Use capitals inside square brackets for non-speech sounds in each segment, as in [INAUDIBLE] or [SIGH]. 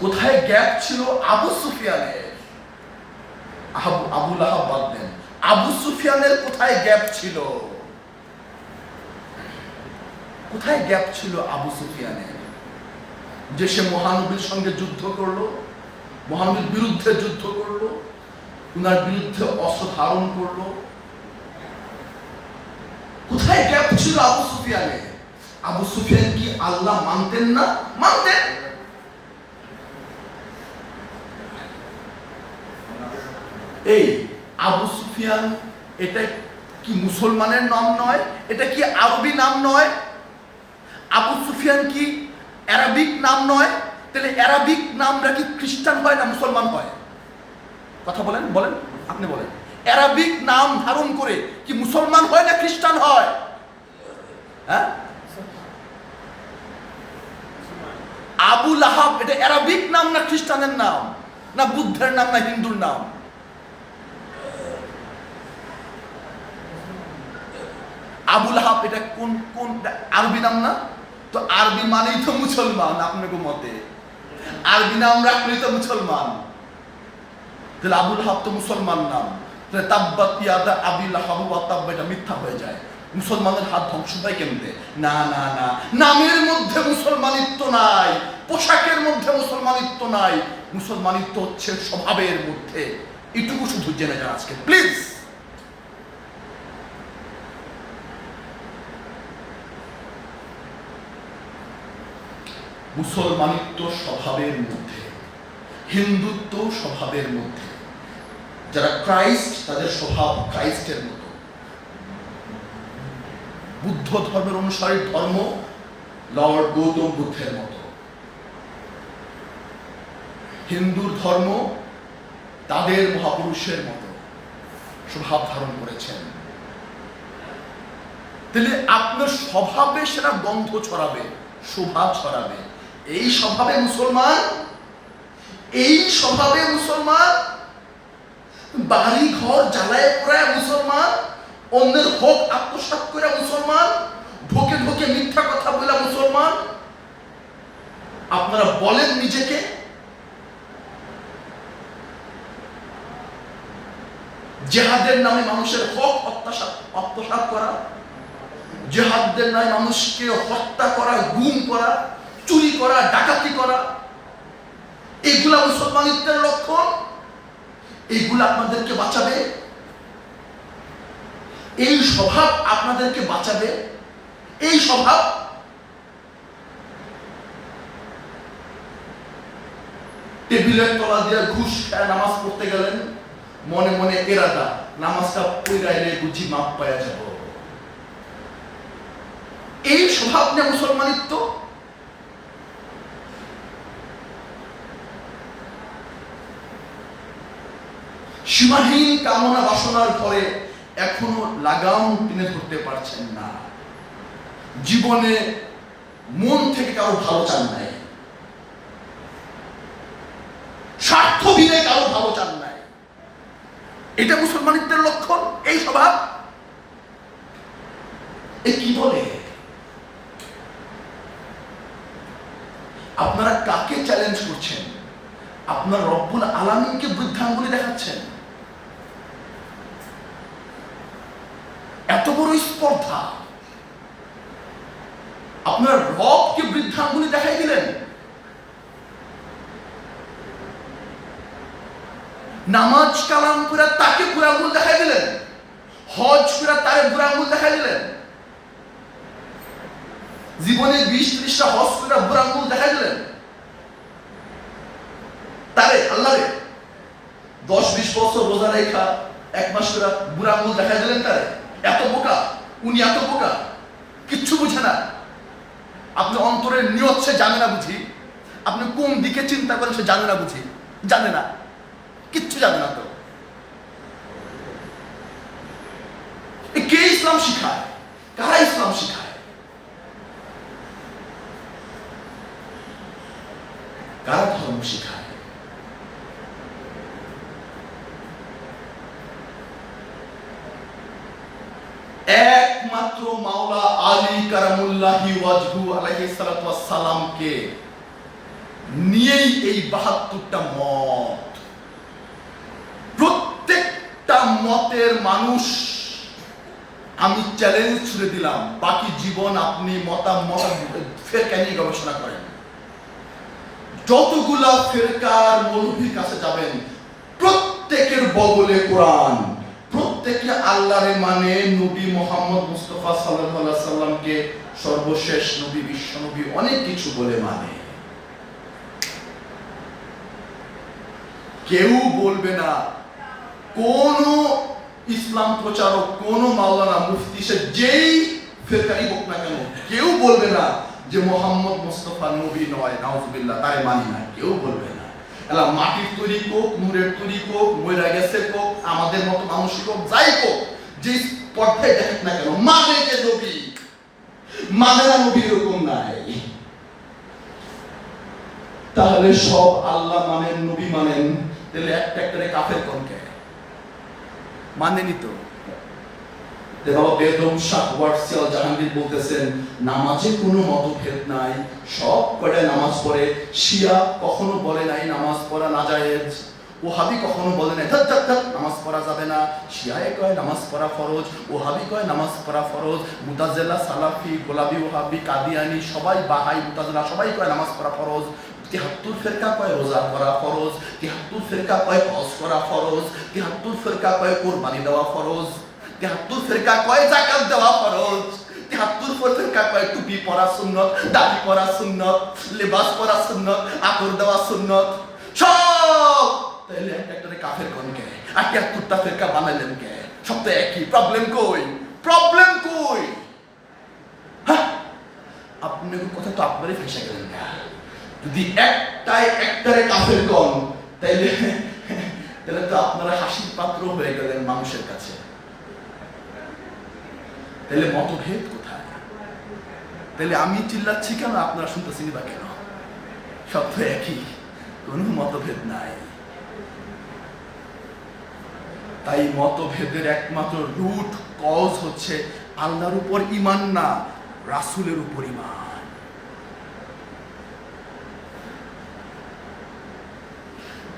কোথায় গ্যাপ ছিল? আবু সুফিয়ানের। আবু আবুল আহাব বাদ দেন আবু সুফিয়ানের কোথায় গ্যাপ ছিল? কোথায় গ্যাপ ছিল আবু সুফিয়ানের? যে সে মহানবীর সঙ্গে যুদ্ধ করল, মহানবীর বিরুদ্ধে যুদ্ধ করল, উনার বিরুদ্ধে অস্ত্র ধারণ করল। কোথায় গ্যাপ ছিল আবু সুফিয়ানের? আবু সুফিয়ান কি আল্লাহ মানতেন না? মানতেন। এই আবু সুফিয়ান, এটা কি মুসলমানের নাম নয়? এটা কি আরবি নাম নয়? আবু সুফিয়ান কি অ্যারাবিক নাম নয়? তাহলে অ্যারাবিক নামরা কি খ্রিস্টান হয় না মুসলমান হয়? কথা বলেন বলেন, আপনি বলেন। অ্যারাবিক নাম ধারণ করে কি মুসলমান হয় না খ্রিস্টান হয়? হ্যাঁ? আবু লাহাব, এটা অ্যারাবিক নাম না খ্রিস্টানের নাম? না বুদ্ধের নাম, না হিন্দুর নাম? আবুল হাব, এটা কোন কোন আরবি নাম না? তো আরবি মানেই তো মুসলমান, আপনাকে মতে। আরবি নাম রাখলেই তো মুসলমান। তাহলে আবুল হাব তো মুসলমান নাম। তাহলে তাব্বাত ইয়াদা আবিল হাবু ওয়া তাব্বা, এটা মিথ্যা হয়ে যায়। মুসলমানের হাত ধ্বংস হয় কেমনে? না না না। নামের মধ্যে মুসলমানিত্ব নাই, পোশাকের মধ্যে মুসলমানিত্ব নাই। মুসলমানিত্ব হচ্ছে স্বভাবের মধ্যে। এটুকু শুধু জেনে যান আজকে। প্লিজ! মুসলমানিত্ব স্বভাবের মধ্যে, হিন্দুত্ব স্বভাবের মধ্যে, যারা ক্রাইস্ট তাদের স্বভাব ক্রাইস্টের মতো। বুদ্ধ ধর্মের অনুসারী ধর্ম লর্ড গৌতম বুদ্ধের মতো। হিন্দুর ধর্ম তাদের মহাপুরুষের মতো স্বভাব ধারণ করেছেন। তাহলে আপনার স্বভাবে সেটা গন্ধ ছড়াবে, শোভা ছড়াবে। এই স্বভাবে মুসলমান, এই স্বভাবে মুসলমান বাড়ি ঘর জ্বালায় পড়ায় মুসলমান, অন্যের হক আত্মসাত করে মুসলমান, ঢোকে ঢোকে মিথ্যা কথা বলে মুসলমান। আপনারা বলেন নিজেকে। জেহাদের নামে মানুষের হক অত্যাসাত আত্মসাত করা। জেহাদের নামে মানুষকে হত্যা করা, গুম করা। চুরি করা, ডাকাতি করা এগুলা মুসলমানিত্বের লক্ষণ এইগুলো আপনাদেরকে বাঁচাবে? এই স্বভাব আপনাদেরকে বাঁচাবে? এই স্বভাব টেবিলের তলা দিয়ে ঘুষ খায় নামাজ পড়তে গেলেন। মনে মনে এরাটা নামাজটা পইরাইলে বুঝি মাপ পাওয়া যাব। এই স্বভাব নিয়ে মুসলমানিত্ব সীমাহীন কামনা বাসনার ঘরে এখনও লাগাম টেনে ধরতে পারছেন না। জীবনে মন থেকে কারও ভালো চান নাই। স্বার্থ বিনে কারও ভালো চান নাই। এটা মুসলমানিত্বের লক্ষণ, এই স্বভাব। এ কি বলে? আপনারা কাকে চ্যালেঞ্জ করছেন? আপনার রব্বুল আলামিনকে বৃদ্ধাঙ্গুলি দেখাচ্ছেন? এত বড় স্পর্ধা। আপনার রবকে বৃদ্ধাঙ্গুলি দেখাই দিলেন। নামাজ কালাম করে তাকে বুড়া আঙ্গুল দেখাই দিলেন। হজ করে তারে বুড়া আঙ্গুল দেখাই দিলেন। জীবনে বিশ ত্রিশটা হজ করে বুড়া আঙ্গুল দেখাই দিলেন। তারে আল্লাহ দশ বিশ বছর রোজা রেখা এক মাস করে বুড়া আঙ্গুল দেখাই দিলেন তারে। এত বোকা, উনি এত বোকা, কিচ্ছু বুঝে না। আপনি অন্তরের নিয়ত সে জানে না বুঝি। আপনি কোন দিকে চিন্তা করেন সে জানে না বুঝি। জানে না। কিচ্ছু জানে না তো। কে ইসলাম শিখায়? কারা ইসলাম শিখায়? কারা ধর্ম শিখায়? একমাত্র মাওলা আলী কারামুল্লাহি ওয়াজহু আলাইহিস সালাতু নিয়েই এই বাহাত্তরটা মত। প্রত্যেকটা মতের মানুষ আমি চ্যালেঞ্জ ছুড়ে দিলাম, বাকি জীবন আপনি মতামত ফেরকা নিয়ে গবেষণা করেন। যতগুলা ফেরকার মৌলভীর কাছে যাবেন, প্রত্যেকের বগলে কোরআন। প্রত্যেকে আল্লাহরে মানে নবী মোহাম্মদ মুস্তফা সাল্লাহ সাল্লামকে সর্বশেষ নবী, বিশ্ব নবী অনেক কিছু বলে মানে। কেউ বলবে না, কোন ইসলাম প্রচারক, কোন মাওলানা, মুফতি, সে যেই ফেরকারি হোক না কেন, কেউ বলবে না যে মোহাম্মদ মুস্তফা নবী নয়, নাউজুবিল্লাহ তাই মানি না, কেউ বলবে না। এলা মাটির তৈরি কোক, নূরের তৈরি কোক, ময়রা গেছে কোক, আমাদের মতো মানুষ কোক, যাই কোক, যে পর্দায় দেখেন না কেন মানে যে নবী মানে না নবী এরকম নাই। তাহলে সব আল্লাহ মানেন, নবী মানেন, তাহলে একটা একটা কাফের কনকে মানেনি তো। বাবা বেদম শাহ ওয়াটসিয়াল জাহাঙ্গীর নাই, সব কয়টা নামাজ পড়ে, শিয়া কখনো বলে নাই নামাজ পড়া না জায়েজ ওহাবি কখনো বলে ধ্যাত ধ্যাত নামাজ পড়া যাবে না শিয়ায় কয় নামাজ পড়া ফরজ, ওহাবি কয় নামাজ পড়া ফরজ মুতাজেলা সালাফি, গোলাবি, ওহাবি, কাদিয়ানি, সবাই বাহাই মুতাজেলা সবাই কয় নামাজ পড়া ফরজ, তিহাত্তর ফেরকা কয় রোজা করা ফরজ, তিহাত্তর ফেরকা কয় হজ করা ফরজ, তিহাত্তর ফেরকা কয় কোরবানি দেওয়া ফরজ। তিহাত্তর ফেরকা কয় জাকাত দেওয়া ফরজ? তিহাত্তর ফেরকা কয়, টুপি পরা সুন্নত, দাড়ি পরা সুন্নত, লেবাস পরা সুন্নত আতর দেওয়া সুন্নত। সব! তাহলে একটা কাফের কোন কে? আর তিহাত্তরটা ফেরকা বানাইলেন কে? সব তো একই। প্রবলেম কই? প্রবলেম কই? হ্যাঁ? আপনার কথা তো আপনারই ফেসে গেলেন না যদি একটাই একটারে কাফের কন, তাইলে [LAUGHS] তাহলে তো আপনারা হাসির পাত্র হয়ে গেলেন মানুষের কাছে। তাহলে মতভেদ কোথায়? তাহলে আমি চিল্লাচ্ছি কেন? আপনারা শুনতেছেন বা কেন? সব তো একই, কোনো মতভেদ নাই। তাই মতভেদের একমাত্র রুট কজ হচ্ছে আল্লাহর উপর ইমান না, রাসুলের উপর ইমান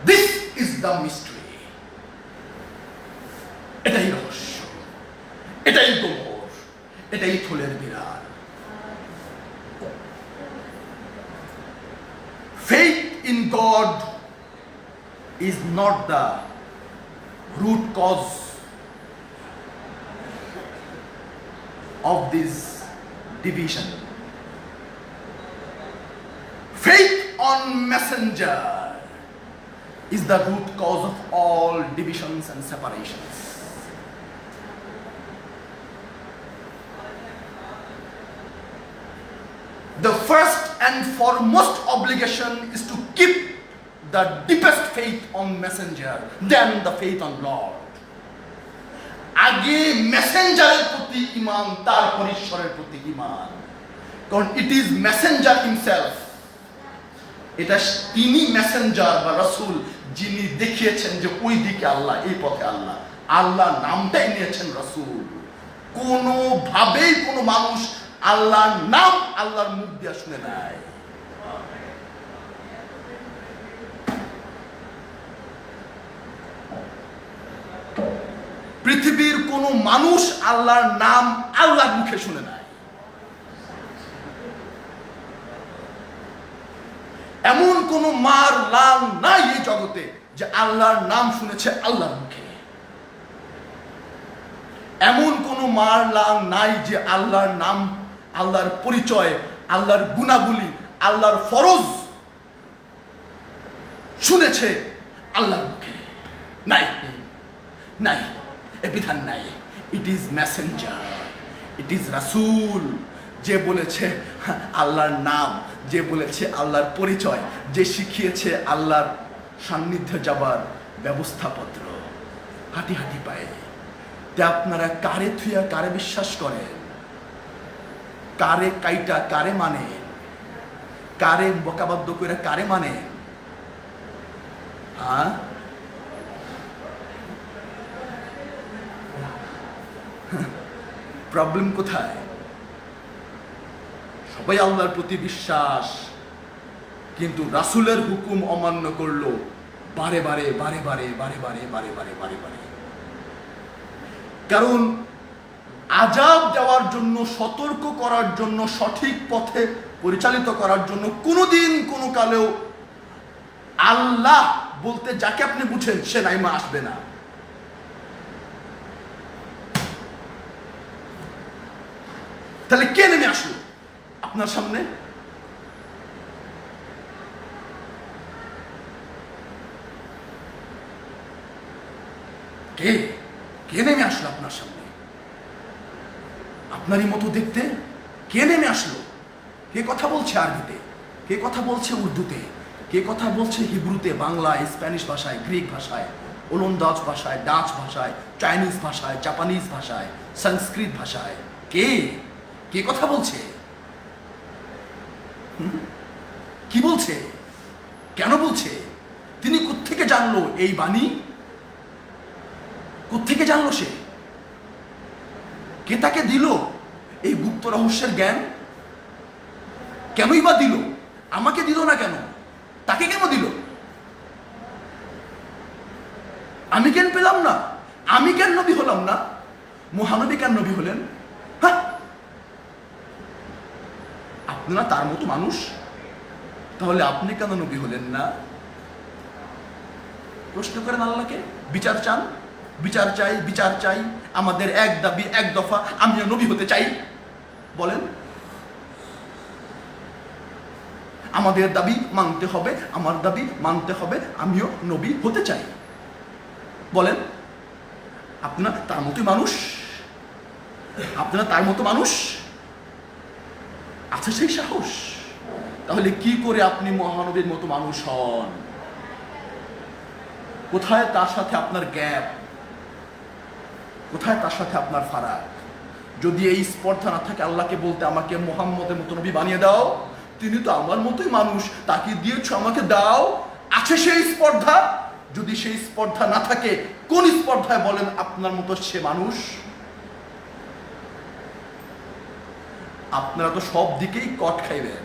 দিস ইজ দ্য মিস্ট্রি এটাই রহস্য। এটাই গোমর এটাই থলের বিড়াল faith in God is not the root cause of this division. Faith on messenger is the root cause of all divisions and separations. First and foremost obligation is to keep the deepest faith on messenger, then the faith on Lord. আগে মেসেঞ্জারের প্রতি ইমান তারপর ঈশ্বরের প্রতি ইমান কারণ ইট is Messenger himself এটা তিনি Messenger বা রসুল যিনি দেখিয়েছেন যে ওই দিকে আল্লাহ এই পথে আল্লাহ। আল্লাহ নামটাই নিয়েছেন রসুল। কোনোভাবেই কোনো মানুষ আল্লাহর নাম আল্লাহর মুখ দিয়ে শুনে নেয়। পৃথিবীর কোন মানুষ আল্লাহর নাম আল্লাহর মুখে শুনে নেয়। এমন কোন মার লাল নাই এই জগতে যে আল্লাহর নাম শুনেছে আল্লাহর মুখে। এমন কোন মার লাল নাই যে আল্লাহর নাম আল্লাহর পরিচয়, আল্লাহর গুণাগুলি আল্লাহর ফরজ শুনেছে আল্লাহর মুখে। নাই নাই, এ বিধান নাই। It is messenger it is রাসুল। যে বলেছে আল্লাহর নাম, যে বলেছে আল্লাহর পরিচয়, যে শিখিয়েছে আল্লাহর সান্নিধ্যে যাবার ব্যবস্থাপত্র। হাঁটি হাঁটি পায়ে। তে আপনারা কারে থুইয়া কারে বিশ্বাস করেন? কারে কাইটা, কারে মানে? কারে বকাবাদ্য করে কারে মানে? হ্যাঁ? [LAUGHS] প্রবলেম কোথায়? সবাই আল্লাহর প্রতি বিশ্বাস, কিন্তু রাসুলের হুকুম অমান্য করল বারে বারে বারে বারে বারে বারে বারে বারে বারে বারে। কারণ আজাব দেওয়ার জন্য, সতর্ক করার জন্য, সঠিক পথে পরিচালিত করার জন্য কোনোদিন, কোনো কালেও আল্লাহ বলতে যাকে আপনি বুঝেন, সে নাইমা আসবে না। তাহলে কে নেমে আসলো আপনার সামনে? কে? কে নেমে আসলো আপনার সামনে? আপনারই মতো দেখতে কে নেমে আসলো? কে কথা বলছে আরবিতে? কে কথা বলছে উর্দুতে? কে কথা বলছে হিব্রুতে, বাংলায়, স্প্যানিশ ভাষায়, গ্রিক ভাষায়, ওলন্দাজ ভাষায়, ডাচ ভাষায়, চাইনিজ ভাষায়, জাপানিজ ভাষায়, সংস্কৃত ভাষায়? কে? কে কথা বলছে? কি বলছে? কেন বলছে? তিনি কোত্থেকে জানলো এই বাণী? কোত্থেকে জানলো সে? কে তাকে দিল? এই গুপ্ত রহস্যের জ্ঞান? কেনই বা দিল? আমাকে দিল না কেন? তাকে কেন দিল? আমি কেন পেলাম না। আমি কেন নবী হলাম না। মহানবী কেন নবী হলেন? হ্যাঁ আপনারা তার মতো মানুষ? তাহলে আপনি কেন নবী হলেন না? প্রশ্ন করেন আল্লাহকে? বিচার চান? বিচার চাই বিচার চাই, আমাদের এক দাবি, এক দফা, আমিও নবী হতে চাই। বলেন। আমাদের দাবি মানতে হবে, আমার দাবি মানতে হবে, আমিও নবী হতে চাই। বলেন। আপনার তার মতোই মানুষ? আপনারা তার মতো মানুষ? আছে সেই সাহস? তাহলে কি করে আপনি মহানবীর মতো মানুষ হন? কোথায় তার সাথে আপনার গ্যাপ? কোথায় তার সাথে আপনার ফারাক? যদি এই স্পর্ধা না থাকে, আল্লাহকে বলতে আমাকে মোহাম্মদের মতো নবী বানিয়ে দাও। তিনি তো আমার মতোই মানুষ, তাকে দিয়েছ, আমাকে দাও। আছে সেই স্পর্ধা? যদি সেই স্পর্ধা না থাকে, কোন স্পর্ধায় বলেন আপনার মতো সে মানুষ? আপনারা তো সব দিকেই কট খাইবেন।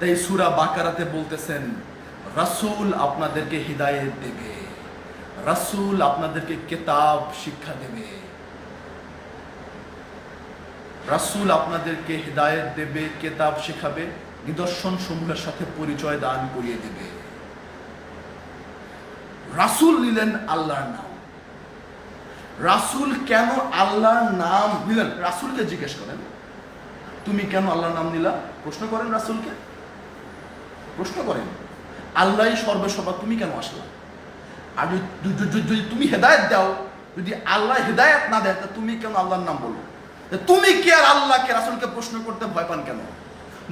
তাই সুরা বাকারাতে বলতেছেন রাসূল আপনাদেরকে হৃদায়ত দেবে। রাসূল আপনাদেরকে কেতাব, শিক্ষা দেবে। রাসূল আপনাদেরকে হৃদায়ত দেবে, কেতাব শেখাবে নিদর্শন সমূহের সাথে পরিচয় দান করিয়ে দেবে। রাসূল নিলেন আল্লাহর নাম। রাসূল কেন আল্লাহর নাম নিলেন? রাসূলকে জিজ্ঞেস করেন। তুমি কেন আল্লাহর নাম নিলা? প্রশ্ন করেন রাসূলকে। প্রশ্ন করেন। আল্লাহই সর্বসভা তুমি কেন আসলে? আর যদি তুমি হেদায়ত দাও, যদি আল্লাহ হেদায়ত না দেয়, তা তুমি কেন আল্লাহর নাম বলো? তুমি কি আর আল্লাহকে, রাসূলকে প্রশ্ন করতে ভয় পান কেন?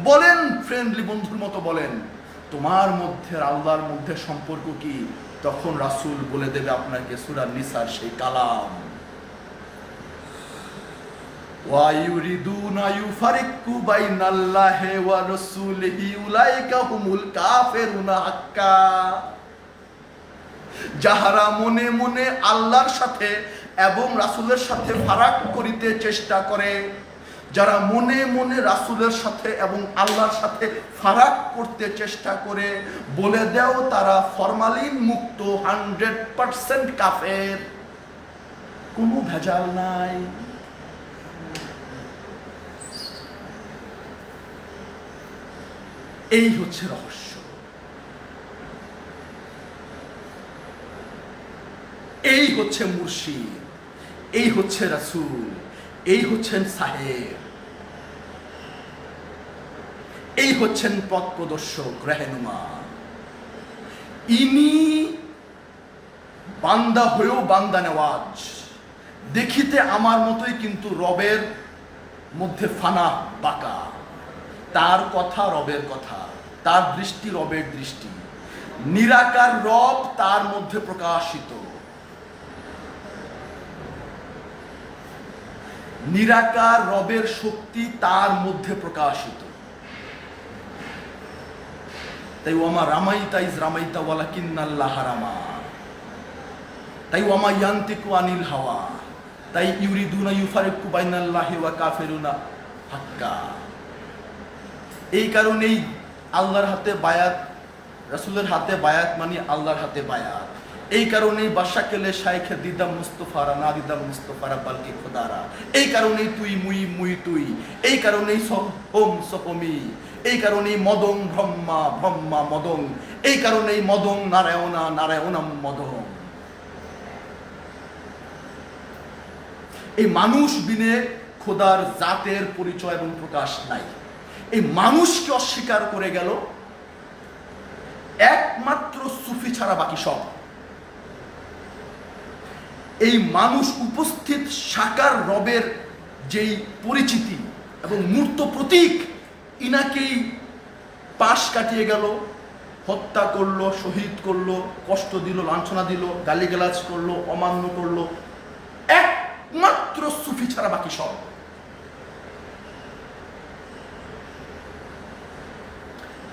বলেন ফ্রেন্ডলি বন্ধুর মতো বলেন, তোমার মধ্যে আল্লাহর মধ্যে সম্পর্ক কি? তখন রাসূল বলে দেবে আপনাকে সূরা নিসার সেই কালাম। ওয়াইউরিদুনা ইউফারিকু বাইনাল্লাহি ওয়া রাসূলিহি উলাইকা হুমুল কাফিরুনা হাক্কা। যাহারা মনে মনে আল্লাহর সাথে এবং রাসুলের সাথে ফারাক করিতে চেষ্টা করে, যারা মনে মনে রাসুলের সাথে এবং আল্লাহর সাথে ফারাক করতে চেষ্টা করে, বলে দেও তারা ফরমালিন মুক্ত হান্ড্রেড পারসেন্ট কাফের। কোনো ভেজাল নাই। এই হচ্ছে রহস্য। এই হচ্ছে মুর্শিদ, এই হচ্ছে রাসূল, এই হচ্ছেন সাহেব। এই হচ্ছেন পথ প্রদর্শক রেহেনুমা ইনি বান্দা হয়েও বান্দা নেওয়াজ। দেখিতে আমার মতোই কিন্তু রবের মধ্যে ফানা বাঁকা। তার কথা রবের কথা, তার দৃষ্টি রবের দৃষ্টি। নিরাকার রব তার মধ্যে প্রকাশিত। নিরাকার রবের শক্তি তার মধ্যে প্রকাশিত। তাই ওমা রামাইতা ইজ রামাইতা ওয়ালা কিন্নাল্লাহ রামা তাই ওমা ইয়ান্তিকু আনিল হাওয়া। তাই ইউরিদুনা ইউফারিকু বাইনাল্লাহি ওয়া কাফিরুনা হাক্কা। এই কারণেই আল্লাহর হাতে বায়াত, রাসুলের হাতে বায়াত মানে আল্লাহর হাতে বায়াত। এই কারণেই বাসা কেলে শাইখে দিদাম মুস্তফারা না দিদাম মুস্তফারা বালকি খোদারা। এই কারণেই তুই মুই মুই তুই। এই কারণেই সহম সহমি এই কারণেই মদং ব্রহ্মা ব্রহ্মা মদং। এই কারণেই মদং নারায়ণা, নারায়ণাম মদং। এই মানুষ বিনে খোদার জাতের পরিচয় এবং প্রকাশ নাই। এই মানুষকে অস্বীকার করে গেল। একমাত্র সুফি ছাড়া বাকি সব। এই মানুষ উপস্থিত সাকার রবের যেই পরিচিতি এবং মূর্ত প্রতীক, ইনাকেই পাশ কাটিয়ে গেল, হত্যা করল, শহীদ করল, কষ্ট দিল, লাঞ্ছনা দিল, গালিগালাজ করল, অমান্য করল। একমাত্র সুফি ছাড়া বাকি সব।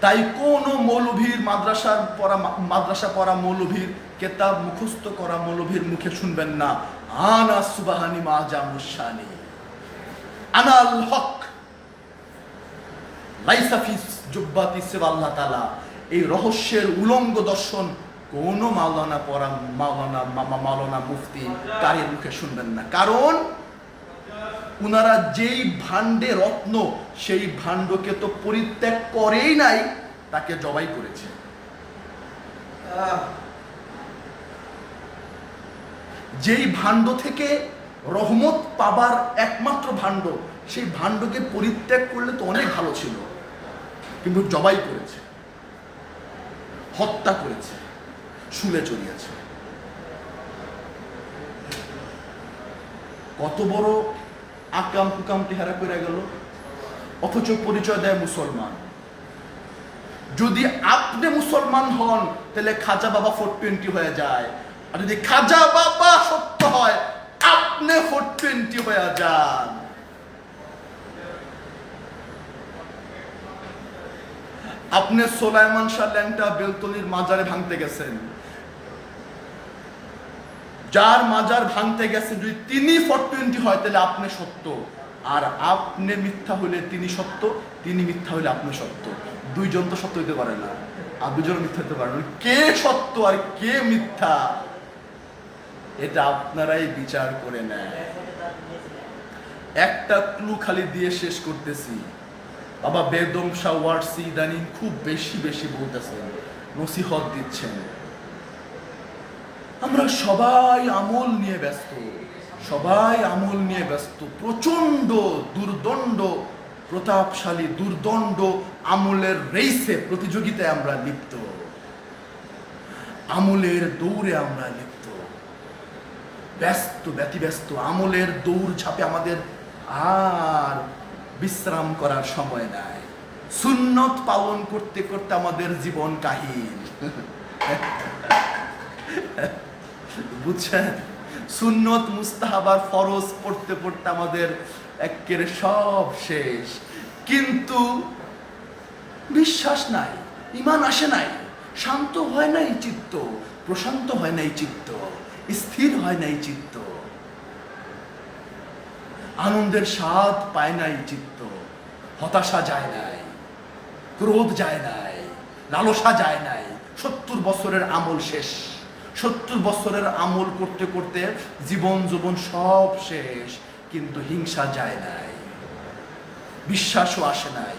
তাই কোন মৌলভীর মাদ্রাসার পড়া মাদ্রাসা পড়া মৌলভীর, কেতাব মুখস্থ করা মৌলভীর মুখে শুনবেন না। আনা সুবাহানি মা জামুসানি আনাল হক। লাইসাফি জুব্বাতি সেবাল্লাহ তালা এই রহস্যের উলঙ্গ দর্শন কোন মাওলানা পড়া মাওলানা মামা মাওলানা মুফতি কারের মুখে শুনবেন না। কারণ উনারা যেই ভাণ্ডে রত্ন, সেই ভাণ্ডকে তো পরিত্যাগ করেই নাই, তাকে জবাই করেছে। যেই ভাণ্ড থেকে রহমত পাবার একমাত্র ভাণ্ড, সেই ভাণ্ডকে পরিত্যাগ করলে তো অনেক ভালো ছিল, কিন্তু জবাই করেছে, হত্যা করেছে, শুলে চড়িয়েছে। কত বড় আকাম কুকাম চেহারা করে গেল, অথচ পরিচয় দেয় মুসলমান। যদি আপনি মুসলমান হন, তাহলে খাজা বাবা ফোর টোয়েন্টি হয়ে যায়। আর যদি খাজা বাবা সত্য হয়, আপনি ফোর টোয়েন্টি হয়ে যান। আপনি সোলাইমান শাহ ল্যাংটা বেলতলির মাজারে ভাঙতে গেছেন। যার মাজার ভাঙতে গেছে যদি তিনি ফোর টোয়েন্টি হয়, তাহলে আপনি সত্য। আর আপনি মিথ্যা হলে তিনি সত্য, তিনি মিথ্যা হলে আপনি সত্য। দুইজন তো সত্য হইতে পারে না। আর দুজন মিথ্যা হতে পারে না। কে সত্য আর কে মিথ্যা, এটা আপনারাই বিচার করে নেয়। একটা ক্লু খালি দিয়ে শেষ করতেছি। বাবা বেদম শাহ ওয়ার্সি ইদানিং খুব বেশি বেশি বলতেছেন, নসিহত দিচ্ছেন। আমরা সবাই আমল নিয়ে ব্যস্ত, সবাই আমল নিয়ে ব্যস্ত প্রচণ্ড দুর্দণ্ড, প্রতাপশালী দুর্দণ্ড আমলের রেসে প্রতিযোগিতায় আমরা লিপ্ত। আমলের দৌড়ে আমরা লিপ্ত। ব্যস্ত, ব্যতিব্যস্ত আমলের দৌড় ঝাপে আমাদের আর বিশ্রাম করার সময় নাই। সুন্নত পালন করতে করতে আমাদের জীবন কাহিল। [LAUGHS] বুঝছেন? সুন্নত মুস্তাহাবার ফরজ পড়তে পড়তে আমাদের একের সব শেষ। কিন্তু বিশ্বাস নাই ইমান আসে নাই, শান্ত হয় নাই চিত্ত, প্রশান্ত হয় নাই চিত্ত, স্থির হয় নাই চিত্ত। আনন্দের স্বাদ পায় নাই চিত্ত, হতাশা যায় নাই, ক্রোধ যায় নাই, লালসা যায় নাই, সত্তর বছরের আমল শেষ। সত্তর বছরের আমল করতে করতে জীবন জীবন সব শেষ, কিন্তু হিংসা যায় নাই। বিশ্বাসও আসে নাই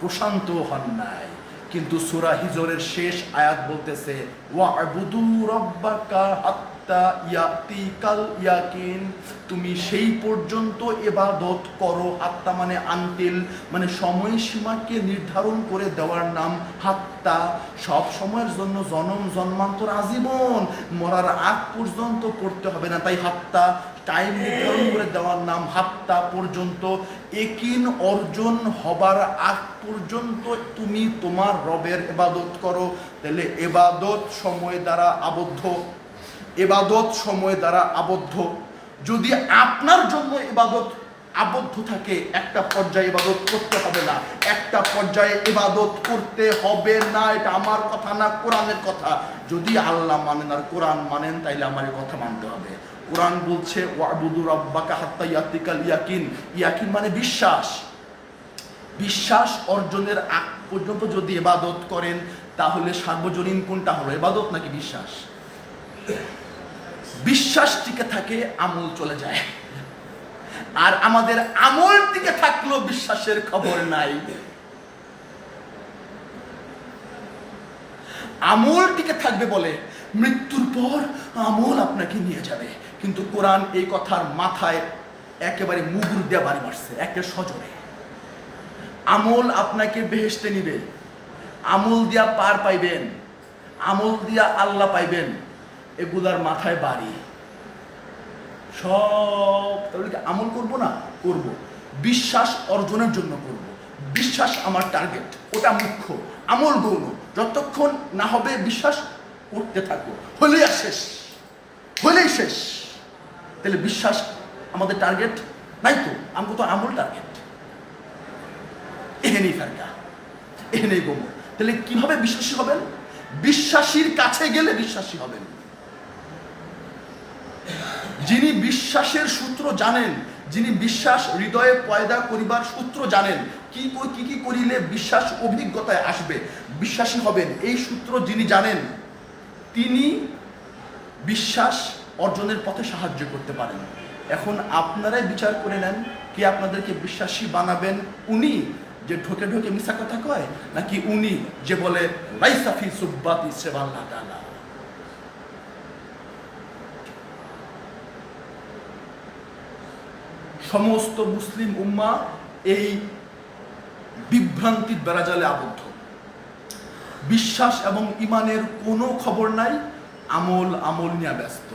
প্রশান্ত হন নাই। কিন্তু সুরা হিজরের শেষ আয়াত বলতেছে, ওয়াবুদু রব্বাকা ইয়াকিন, তুমি সেই পর্যন্ত এবাদত করো হাত্তা মানে আনতিল মানে সময়সীমাকে নির্ধারণ করে দেওয়ার নাম হাত্তা। সব সময়ের জন্য জনম জন্মান্তর আজীবন, মরার আগ পর্যন্ত করতে হবে না তাই হাত্তা। টাইম নির্ধারণ করে দেওয়ার নাম হাত্তা পর্যন্ত। একিন অর্জন হবার আগ পর্যন্ত তুমি তোমার রবের এবাদত করো। তাহলে এবাদত সময় দ্বারা আবদ্ধ। এবাদত সময় দ্বারা আবদ্ধ। যদি আপনার জন্য এবাদত আবদ্ধ থাকে, একটা পর্যায়ে ইবাদত করতে হবে না। একটা পর্যায়ে ইবাদত করতে হবে না, এটা আমার কথা না, কোরআনের কথা। যদি আল্লাহ মানেন আর কোরআন মানেন, তাইলে আমার কথা মানতে হবে। কোরআন বলছে, ওয়াবুদু রব্বাকা হাত্তা ইয়াতিকাল ইয়াকিন। ইয়াকিন মানে বিশ্বাস। বিশ্বাস অর্জনের আগ পর্যন্ত যদি এবাদত করেন, তাহলে সার্বজনীন কোনটা হলো? এবাদত নাকি বিশ্বাস? বিশ্বাস টিকে থাকে, আমল চলে যায়। আর আমাদের আমল টিকে থাকলেও বিশ্বাসের খবর নাই। আমল টিকে থাকবে বলে মৃত্যুর পর আমল আপনাকে নিয়ে যাবে। কিন্তু কোরআন এই কথার মাথায় একেবারে মুগুর দিয়ে বাড়ি মারছে একে সজরে। আমল আপনাকে বেহেসতে নিবে। আমল দিয়া পার পাইবেন। আমল দিয়া আল্লাহ পাইবেন। এগুলার মাথায় বাড়ি। সব, তাহলে আমল করব না? করব। বিশ্বাস অর্জনের জন্য করব। বিশ্বাস আমার টার্গেট ওটা মুখ্য। আমল গৌণ যতক্ষণ না হবে বিশ্বাস করতে থাকব। হলেই আর শেষ। হলেই শেষ। তাহলে বিশ্বাস আমাদের টার্গেট নাই তো? আমাকে তো আমল টার্গেট এহেনেই ফারকা। এহেনেই গোমর। তাহলে কীভাবে বিশ্বাসী হবেন? বিশ্বাসীর কাছে গেলে বিশ্বাসী হবেন। যিনি বিশ্বাসের সূত্র জানেন, যিনি বিশ্বাস হৃদয়ে পয়দা করিবার সূত্র জানেন, কি কি কি করিলে বিশ্বাস অভিজ্ঞতায় আসবে? বিশ্বাসী হবেন, এই সূত্র যিনি জানেন, তিনি বিশ্বাস অর্জনের পথে সাহায্য করতে পারেন। এখন আপনারাই বিচার করে নেন, কি আপনাদেরকে বিশ্বাসী বানাবেন? উনি যে ঢোকে ঢোকে মিশা কথা কয়, নাকি উনি যে বলে লাইসাফি সুব্বাতি সেবাল্লাহ তাআলা সমস্ত মুসলিম উম্মা এই বিভ্রান্তির বেড়াজালে আবদ্ধ। বিশ্বাস এবং ইমানের কোনো খবর নাই, আমল আমল নিয়ে ব্যস্ত।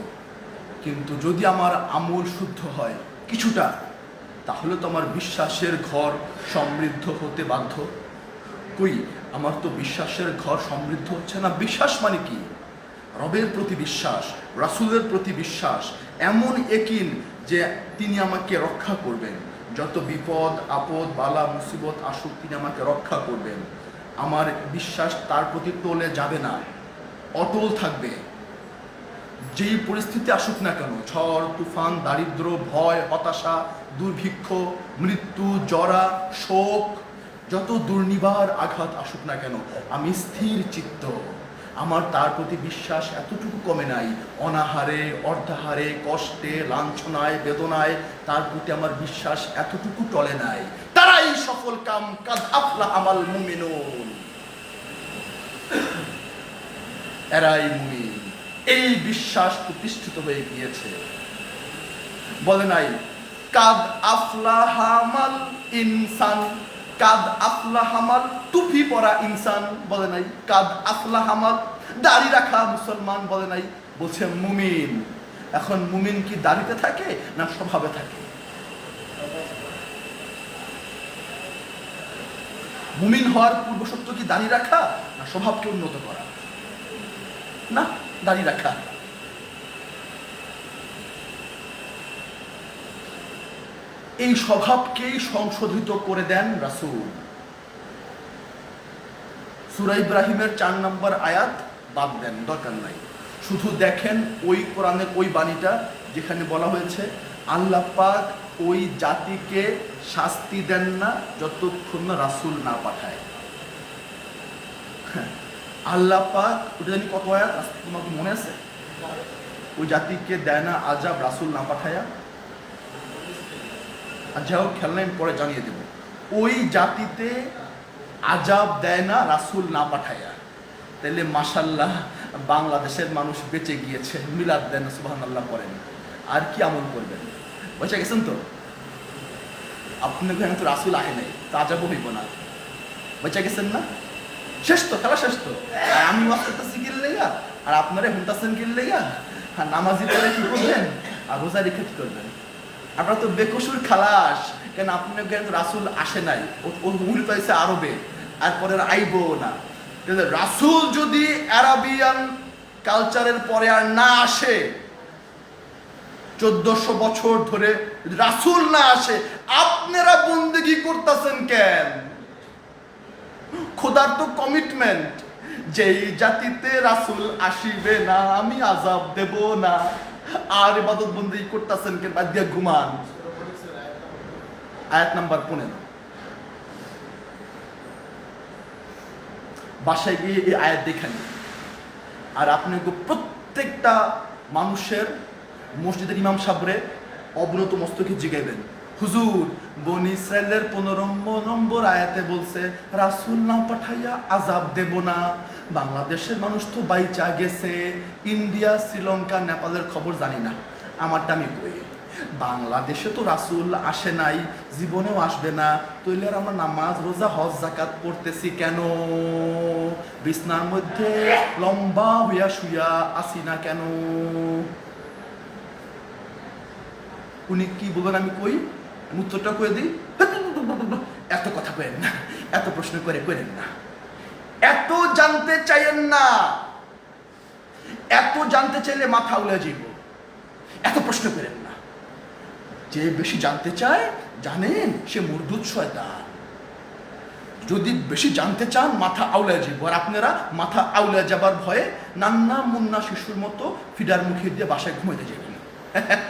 কিন্তু যদি আমার আমল শুদ্ধ হয় কিছুটা, তাহলে তো আমার বিশ্বাসের ঘর সমৃদ্ধ হতে বাধ্য। কই, আমার তো বিশ্বাসের ঘর সমৃদ্ধ হচ্ছে না? বিশ্বাস মানে কি? রবের প্রতি বিশ্বাস, রাসুলের প্রতি বিশ্বাস এমন একিন যে তিনি আমাকে রক্ষা করবেন। যত বিপদ, আপদ, বালা, মুসিবত আসুক, তিনি আমাকে রক্ষা করবেন। আমার বিশ্বাস তার প্রতি টলে যাবে না, অটল থাকবে। যেই পরিস্থিতি আসুক না কেন, ঝড়, তুফান, দারিদ্র, ভয়, হতাশা, দুর্ভিক্ষ, মৃত্যু, জরা, শোক, যত দুর্নিবার আঘাত আসুক না কেন, আমি স্থির চিত্ত। আমার তার প্রতি বিশ্বাস এতটুকু কমে নাই। অনাহারে, অর্ধাহারে, কষ্টে, লাঞ্ছনায়, বেদনায় তার প্রতি আমার বিশ্বাস এতটুকু টলে নাই। তারাই সফল কাম, কাদ আমাল মুমিনুন। এরাই মুমিন। এই বিশ্বাস প্রতিষ্ঠিত হয়ে গিয়েছে। বলে নাই, কাদ আফলাহামাল ইনসান কাদ আফলাহামাল, টুপি পরা ইনসান বলে নাই। কাদ আফলাহামাল, দাড়ি রাখা মুসলমান বলে নাই। বলছে, মুমিন। এখন মুমিন কি দাড়িতে থাকে না স্বভাবে থাকে? মুমিন হওয়ার পূর্বশর্ত কি দাড়ি রাখা না স্বভাবকে উন্নত করা? না, দাড়ি রাখা। এই স্বভাবকেই সংশোধিত করে দেন রাসূল। সুরা ইব্রাহিমের চার নম্বর আয়াত বাদ দেন দরকার নাই। শুধু দেখেন ওই কোরআনের ওই বাণীটা যেখানে বলা হয়েছে আল্লাহ পাক ওই জাতিকে শাস্তি দেন না যতক্ষণ না রাসূল না পাঠায়। হ্যাঁ, আল্লাহ পাক ওটা জানি কত আয়াত? তোমার মনে আছে? ওই জাতিকে দেয় না আজাব রাসূল না পাঠায়া। আর যাই হোক, খেলনা আমি পরে জানিয়ে দেব। ওই জাতিতে আজাব দেয় না রাসূল না পাঠায়া তাহলে মাসাল্লাহ বাংলাদেশের মানুষ বেঁচে গিয়েছে, মিলাদ দেন সুবাহান আল্লাহ করেন। আর কি আমল করবেন? বুঝে গেছেন তো? আপনি ওখানে তো রাসূল আহে নাই, তা আজাব হইব না। বুঝে গেছেন না? শেষ তো, খেলা শেষ তো। আমি ওয়াজ করতেছি লেগা আর আপনারা হুনতাছেন কি লেগা আর নামাজি পড়ে কি করবেন? আর রোজা রেখে কি করবেন? আপনারা তো বেকসুর খালাস। কেন জ্ঞান রাসুল আসে নাই? ও- ও মূল পাইছে আরবে আর পরে আইবো না রাসুল যদি অ্যারাবিয়ান কালচারের পরে আর না আসে, চোদ্দশো বছর ধরে রাসুল না আসে, আপনারা বন্দেগি করতেছেন কেন? খোদার তো কমিটমেন্ট যেই জাতিতে রাসুল আসিবে না, আমি আজাব দেব না। আর ইবাদত বন্দি করতেছেন কে বাদ দিয়া ঘুমান। আয়াত নাম্বার পনেরো। বাসায় গিয়ে এই আয়াত দেখেন। আর আপনি প্রত্যেকটা মানুষের মসজিদের ইমাম সাবরে অবনত মস্তকে জিগাইবেন। হুজুর বনি ইসরায়েলের পনেরো নম্বর আয়াতে বলছে, রাসুল না পাঠাইয়া আজাব দেব না। বাংলাদেশের মানুষ তো বাইচা গেছে। ইন্ডিয়া, শ্রীলঙ্কা, নেপালের খবর জানি না। আমারটা আমি কই? বাংলাদেশে তো রাসুল আসে নাই, জীবনেও আসবে না। তৈলে আর আমরা নামাজ, রোজা, হজ জাকাত পড়তেছি কেন? বিছনার মধ্যে লম্বা হইয়া শুইয়া আসি না কেন? উনি কি বলবেন আমি কই? উত্তরটা করে দিই। এত কথা করেন না, এত প্রশ্ন করে করেন না। এত জানতে চাইেন না। এত জানতে চাইলে মাথা উলে যাইব। এত প্রশ্ন করেন না। যে বেশি জানতে চায়, জানেন সে মুরদুত শয়তান। যদি বেশি জানতে চান, মাথা আউলে যাব আর আপনারা মাথা আউলে যাবার ভয়ে নান্না মুন্না শিশুর মতো ফিডার মুখে দিয়ে বাসায় ঘুমাইতে যাবেন। [LAUGHS]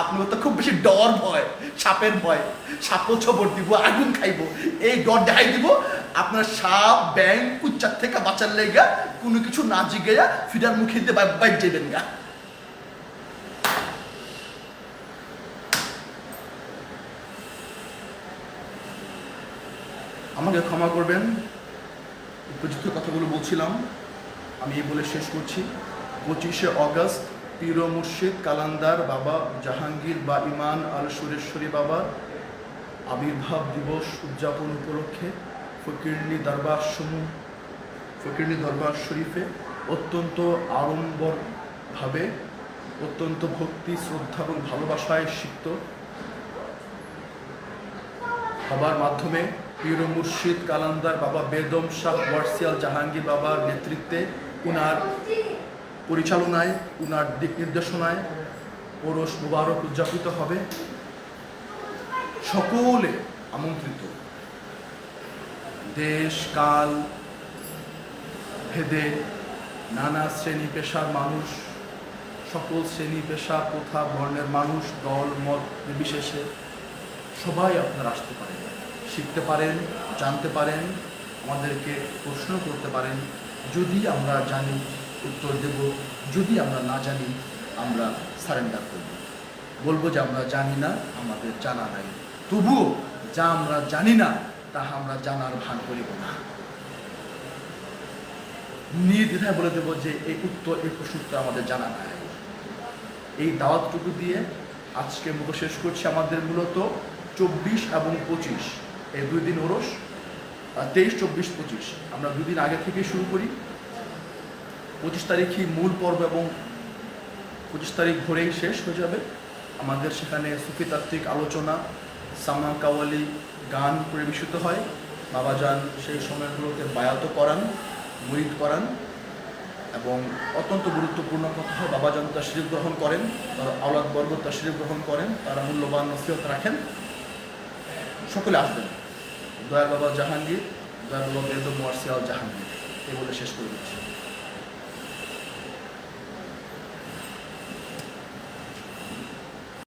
আপনিও তো খুব বেশি ডর ভয়, সাপের ভয়। সাপও ছবর দিব, আগুন খাইব। এই ডর দেখাই দিব, আপনার সাপ ব্যাং কুচ্চার থেকে বাঁচার লেগা কোনো কিছু না জিগাইয়া ফিডার মুখে দিয়ে বাইক যাবেন গা। আমাকে ক্ষমা করবেন, উপযুক্ত কথাগুলো বলছিলাম। আমি এই বলে শেষ করছি। পঁচিশে অগস্ট পীর মুর্শিদ, কালান্দার বাবা জাহাঙ্গীর বা ইমান আল সুরেশ্বরী বাবার আবির্ভাব দিবস উদযাপন উপলক্ষে ফকিরনি দরবার সমূহ, ফকিরনি দরবার শরীফে অত্যন্ত আড়ম্বরভাবে, অত্যন্ত ভক্তি, শ্রদ্ধা এবং ভালোবাসায় সিক্ত। হবার মাধ্যমে পীর মুর্শিদ, কালান্দার বাবা বেদম শাহ ওয়ার্সিয়াল জাহাঙ্গীর বাবার নেতৃত্বে উনার পরিচালনায়, উনার দিক নির্দেশনায় ওরস মুবারক উদযাপিত হবে। সকলে আমন্ত্রিত। দেশ, কাল, ভেদে নানা শ্রেণি পেশার মানুষ, সকল শ্রেণি পেশা, প্রথা, বর্ণের মানুষ, দল, মত নির্বিশেষে সবাই আপনারা আসতে পারেন, শিখতে পারেন, জানতে পারেন, আমাদেরকে প্রশ্ন করতে পারেন। যদি আমরা জানি উত্তর দেব। যদি আমরা না জানি, আমরা সারেন্ডার করব। বলব যে আমরা জানি না, আমাদের জানা নাই। তবুও যা আমরা জানি না, তাহা আমরা জানার ভান করিব না। নির্দ্বিধায় বলে দেবো যে এই উত্তর, এই প্রশ্ন উত্তর আমাদের জানা নাই। এই দাওয়াতটুকু দিয়ে আজকে মতো শেষ করছি আমাদের মূলত চব্বিশ এবং পঁচিশ। এই দুই দিন ওরস তেইশ, চব্বিশ, পঁচিশ। আমরা দুদিন আগে থেকে শুরু করি। পঁচিশ তারিখই মূল পর্ব এবং পঁচিশ তারিখ ভোরেই শেষ হয়ে যাবে। আমাদের সেখানে সুফিতাত্ত্বিক আলোচনা সামা কাওয়ালি গান পরিবেশিত হয়। বাবাজান সেই সময়গুলোতে বায়াত করান, মুরিদ করান এবং অত্যন্ত গুরুত্বপূর্ণ কথা হয়, বাবাজান তশরিফ গ্রহণ করেন, তার আওলাদ বর্গ তশরিফ গ্রহণ করেন, তারা মূল্যবান নসিহত রাখেন। সকলে আসবেন। দয়াল বাবা জাহাঙ্গীর, দয়াল বাবা বেদম ওয়ার্সিয়াল জাহাঙ্গীর। এই বলে শেষ করে দিচ্ছি।